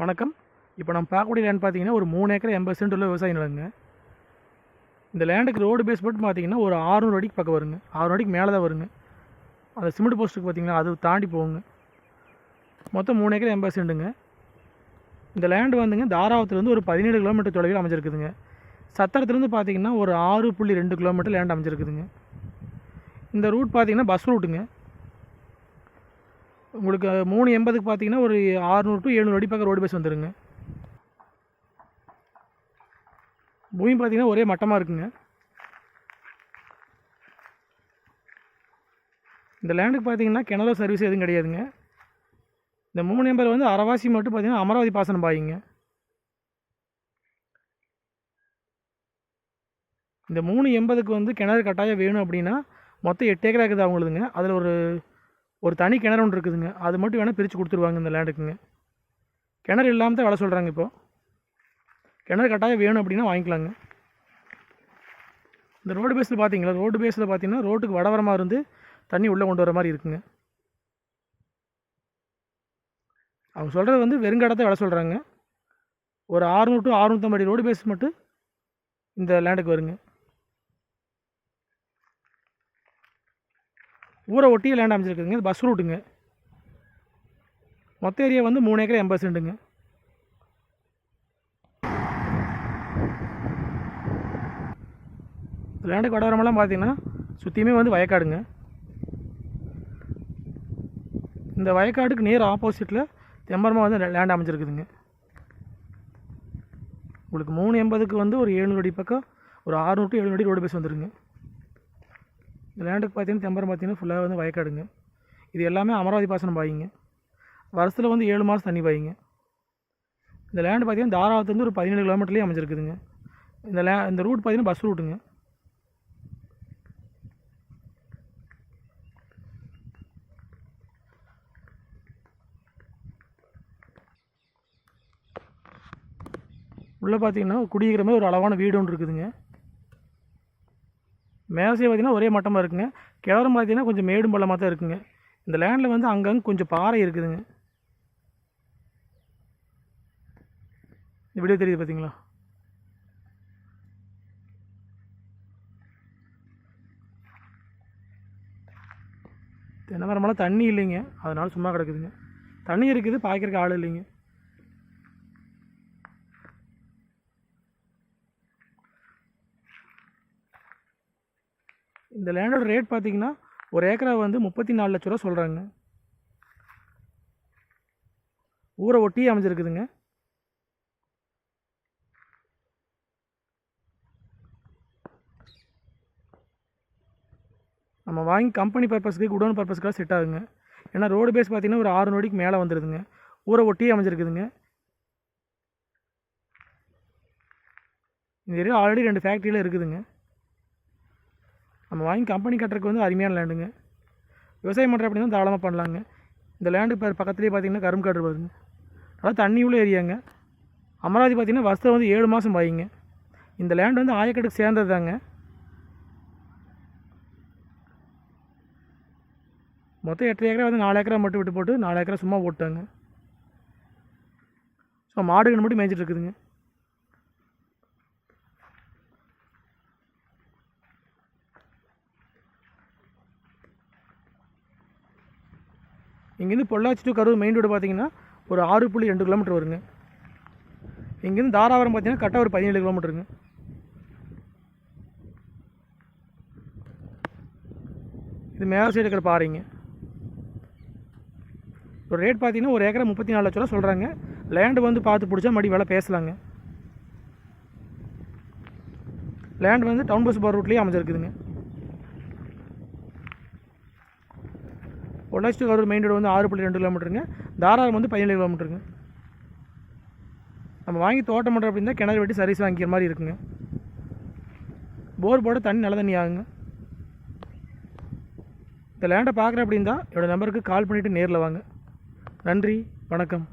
வணக்கம். இப்போ நம்ம பார்க்கக்கூடிய லேண்ட் பார்த்தீங்கன்னா ஒரு மூணு ஏக்கர் எண்பது சென்ட் உள்ள விவசாய நிலங்க. இந்த லேண்டுக்கு ரோடு பேஸ் மட்டும் பார்த்தீங்கன்னா ஒரு 600 அடிக்கு பக்கம் வருங்க. 600 அடிக்கு மேலே தான் வருங்க. அந்த சிமெண்ட் போஸ்ட்டுக்கு பார்த்தீங்கன்னா அது தாண்டி போகுங்க. மொத்தம் மூணு ஏக்கர் எண்பது சென்ட்டுங்க இந்த லேண்டு வந்துங்க தாராவத்துலேருந்து ஒரு பதினேழு கிலோமீட்டர் தொலைவில் அமைஞ்சிருக்குதுங்க. சத்திரத்துலேருந்து பார்த்தீங்கன்னா ஒரு ஆறு புள்ளி ரெண்டு கிலோமீட்டர் லேண்ட் அமைஞ்சிருக்குதுங்க. இந்த ரூட் பார்த்தீங்கன்னா பஸ் ரூட்டுங்க உங்களுக்கு மூணு எண்பதுக்கு பார்த்தீங்கன்னா ஒரு ஆறுநூறு டு எழுநூறு அடி பக்கம் ரோடு பஸ் வந்துடுங்க பூமி பார்த்தீங்கன்னா ஒரே மட்டமாக இருக்குங்க. இந்த லேண்டுக்கு பார்த்தீங்கன்னா கிணறு சர்வீஸ் எதுவும் கிடையாதுங்க. இந்த மூணு எண்பது வந்து அரவாசி மட்டும் பார்த்தீங்கன்னா அமராவதி பாசனம் பாயிங்க. இந்த மூணு எண்பதுக்கு வந்து கிணறு கட்டாயம் வேணும் அப்படின்னா மொத்தம் எட்டு ஏக்கரா இருக்குது அவங்களுதுங்க. அதில் ஒரு ஒரு தனி கிணறு ஒன்று இருக்குதுங்க. அது மட்டும் வேணால் பிரித்து கொடுத்துருவாங்க இந்த லேண்டுக்குங்க கிணறு இல்லாமல் தான் வேலை சொல்கிறாங்க இப்போது கிணறு கட்டாயம் வேணும் அப்படின்னா வாங்கிக்கலாங்க. இந்த ரோடு பேஸில் பார்த்தீங்களா ரோடு பேஸில் பார்த்தீங்கன்னா ரோட்டுக்கு வடவரமாக இருந்து தண்ணி உள்ளே கொண்டு வர மாதிரி இருக்குங்க. அவங்க சொல்கிறது வந்து வெறுங்கடத்தை வேலை சொல்கிறாங்க ஒரு ஆறுநூறு டு அறுநூத்தம்பது ரோடு பேஸ் மட்டும் இந்த லேண்டுக்கு வருங்க. ஊரை ஒட்டியே லேண்ட் அமைச்சிருக்குதுங்க இது பஸ் ரூட்டுங்க மொத்த ஏரியா வந்து மூணு ஏக்கர் எண்பது சென்ட்டுங்க. லேண்டுக்கு வடவரமெல்லாம் பார்த்தீங்கன்னா சுற்றியுமே வந்து வயக்காடுங்க. இந்த வயக்காடுக்கு நேர் ஆப்போசிட்டில் தெம்பரமாக வந்து லேண்ட் அமைஞ்சிருக்குதுங்க. உங்களுக்கு மூணு எண்பதுக்கு வந்து ஒரு ஏழு அடி பக்கம் ஒரு ஆறுநூறு டு ஏழு அடி ரோடு பேஸ் வந்துருங்க. இந்த லேண்டுக்கு பார்த்தீங்கன்னா தெம்பரம் பார்த்தீங்கன்னா ஃபுல்லாக வந்து வயக்காடுங்க. இது எல்லாமே அமராவதி பாசனம் பாயிங்க. வருஷத்தில் வந்து ஏழு மாதம் தண்ணி பாயிங்க. இந்த லேண்டு பார்த்தீங்கன்னா தாராவத்துலேருந்து ஒரு பதினேழு கிலோமீட்டர்லேயே அமைஞ்சிருக்குதுங்க. இந்த லே இந்த ரூட் பார்த்தீங்கன்னா பஸ் ரூட்டுங்க உள்ளே பார்த்தீங்கன்னா குடியிருக்கிற மாதிரி ஒரு அளவான வீடு ஒன்று இருக்குதுங்க. மேசையை பார்த்தீங்கன்னா ஒரே மட்டமாக இருக்குங்க. கிழவரம் பார்த்தீங்கன்னா கொஞ்சம் மேடும் பள்ளமாக தான் இருக்குங்க. இந்த லேண்டில் வந்து அங்கங்கே கொஞ்சம் பாறை இருக்குதுங்க. இந்த வீடியோ தெரியுது பார்த்தீங்களா? தென்னை மரமெல்லாம் தண்ணி இல்லைங்க. அதனால சும்மா கிடக்குதுங்க. தண்ணி இருக்குது பாய்க்கிறதுக்கு ஆள் இல்லைங்க. இந்த லேண்டோட ரேட் பார்த்தீங்கன்னா ஒரு ஏக்கரா வந்து முப்பத்தி நாலு லட்ச ரூபா சொல்கிறாங்க ஊரை ஒட்டி அமைஞ்சிருக்குதுங்க. நம்ம வாங்கி கம்பெனி பர்பஸ்க்கு குடோன் பர்பஸ்க்காக செட் ஆகுங்க. ஏன்னா ரோடு பேஸ் பார்த்தீங்கன்னா ஒரு ஆறு நொடிக்கு மேலே வந்துடுதுங்க ஊரை ஒட்டியே அமைஞ்சிருக்குதுங்க. இந்த ஏரியா ஆல்ரெடி ரெண்டு ஃபேக்ட்ரியில் இருக்குதுங்க. நம்ம வாங்கி கம்பெனி கட்டுறதுக்கு வந்து அருமையான லேண்டுங்க விவசாயம் பண்ணுற அப்படின்னா தாராளமாக பண்ணலாங்க. இந்த லேண்டு இப்போ பக்கத்துலேயே பார்த்தீங்கன்னா கரும்பு காடு வருங்க நல்லா தண்ணி உள்ள ஏரியாங்க. அமராவதி பார்த்திங்கன்னா வருஷம் வந்து ஏழு மாதம் பாயிங்க. இந்த லேண்ட் வந்து ஆயக்கட்டுக்கு சேர்ந்தது தாங்க மொத்தம் எட்டு ஏக்கரா வந்து நாலு ஏக்கரா மட்டும் விட்டு போட்டு நாலு ஏக்கரா சும்மா போட்டாங்க ஸோ மாடுகள் மட்டும் மேய்ச்சிட்டு இருக்குதுங்க. இங்கேருந்து Pollachi to Karur main road பார்த்தீங்கன்னா ஒரு ஆறு புள்ளி ரெண்டு கிலோமீட்டர் வருங்க. இங்கேருந்து தாராபுரம் பார்த்தீங்கன்னா கரெக்டாக ஒரு பதினேழு கிலோமீட்டருங்க இது மேலே சைடு இருக்கிற பாறைங்க. ஒரு ரேட் பார்த்தீங்கன்னா ஒரு ஏக்கரை முப்பத்தி நாலு லட்ச ரூபா சொல்கிறாங்க லேண்டு வந்து பார்த்து பிடிச்சா மறுபடி வேலை பேசலாங்க. லேண்ட் வந்து டவுன் பஸ் போகிற ரூட்லேயே அமைஞ்சிருக்குதுங்க. பொள்ளாச்சி கரூர் மெயின் ரோடு வந்து ஆறு புள்ளி ரெண்டு கிலோமீட்டருங்க தாராளம் வந்து பதினேழு கிலோமீட்டருங்க நம்ம வாங்கி தோட்டம் பண்ணுறோம் அப்படின்னா கிணறு வெட்டி சர்வீஸ் வாங்கிக்கிற மாதிரி இருக்குங்க. போர் போட தண்ணி நல்ல தண்ணி ஆகுங்க. இந்த லேண்டை பார்க்குறேன் அப்படின்னா என்னோடய நம்பருக்கு கால் பண்ணிவிட்டு நேரில் வாங்க. நன்றி வணக்கம்.